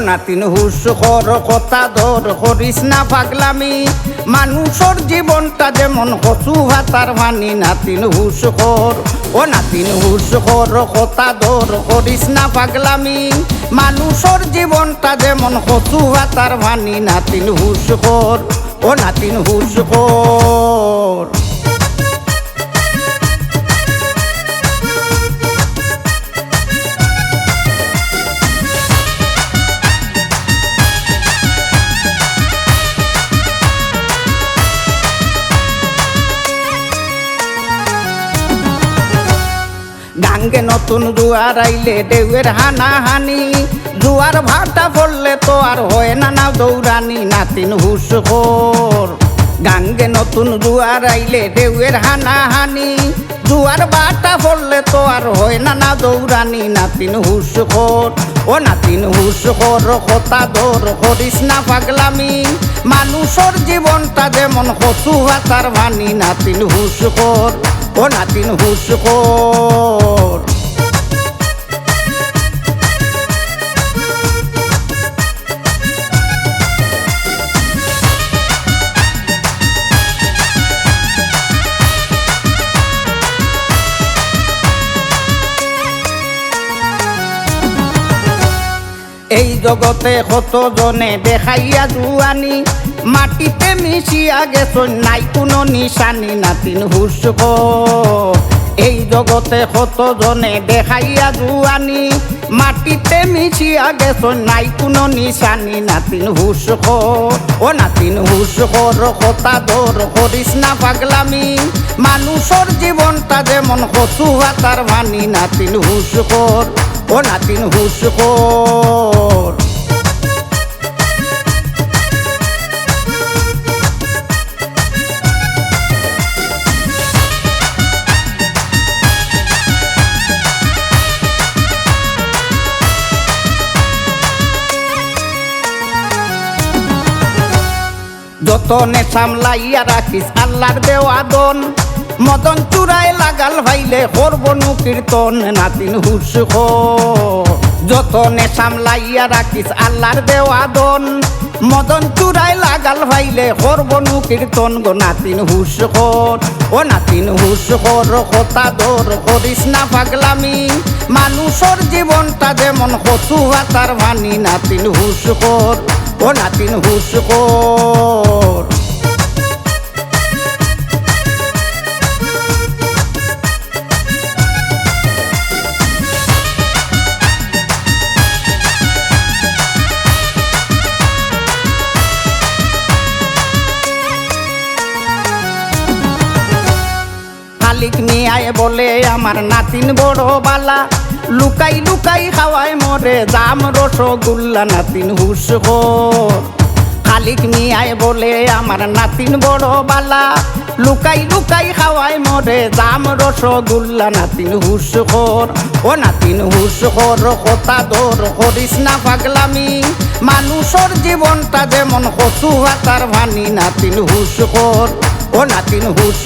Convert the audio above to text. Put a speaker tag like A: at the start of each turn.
A: নাতিন হুস কর, কথা ধর, করিস না পাগলামি। মানুষের জীবনটা যেমন কচু ভাতার ভানি নাতিন হুস কর। ও নাতিন হুস কর, কথা ধর, করিস না পাগলামি। মানুষের জীবনটা যেমন কচু ভাতার ভানি নাতিন হুস কর। ও নাতিন হুস কর। ডাঙ্গে নতুন জুয়ার আইলে ঢেউয়ের হানা হানি জুয়ার ভাটা পড়লে তো আর হয় না না দৌড়ানি, নাতিন হুস খোর। গাঙ্গে নতুন জুয়ার আইলে ঢেউয়ের হানা হানি জুয়ার বাটা পড়লে তো আর হয় না না দৌড়ানি, নাতিন হুস খোর। ও নাতিন হুস খোর, কথা দোর করিস না পাগলামি। মানুষের জীবনটা যেমন কচু ভাতার ভানি নাতিন হুস খোর। ও নাতিন হুস এই জগতে কত জনে দেখাইয়া জুয়ানি মাটিতে মিশিয়া গেছ, নাই কোনো নিশানি নাতিন হুস এই জগতে কত জনে দেখাইয়া জুয়ানি? মাটিতে মিশিয়া গেছ, নাই কোনো নিশানি নাতিন হুস ও নাতিন হুস কথা ধর করিস না পাগলামি। মানুষের জীবনটা যেমন কচু ভাতার ভানি নাতিন হুস ও নাতিন হুস যতনে সামলাইয়া রাখিস আল্লাহর দেওয়া দন। মদন চূড়ায় লাগাল ভাইলে করবনু কীর্তন নাতিন হুস যতনে সামলাইয়া রাখিস আল্লাহর দেওয়া দন। মদন চূড়ায় লাগাল ভাইলে করবনু কীর্তন গো নাতিন হুস ও নাতিন হুস কথা দর করিস না পাগলামি। মানুষের জীবনটা যেমন কচু ভাতার ভানি, নাতিন হুস ও নাতিন হুস কর বলে আমার নাতিন বড় বালা। লুকাই লুকাই খাওয়ায় মরে দাম রসগোল্লা নাতিন হুস খালিক মিয়ায় বলে আমার নাতিন বড় বালা। লুকাই লুকাই খাওয়ায় মরে দাম রসগোল্লা নাতিন হুস ও নাতিন হুস কথা দর করিস না পাগলামি। মানুষের জীবনটা যেমন কচু ভাতার ভানি, নাতিন হুস ও নাতিন হুস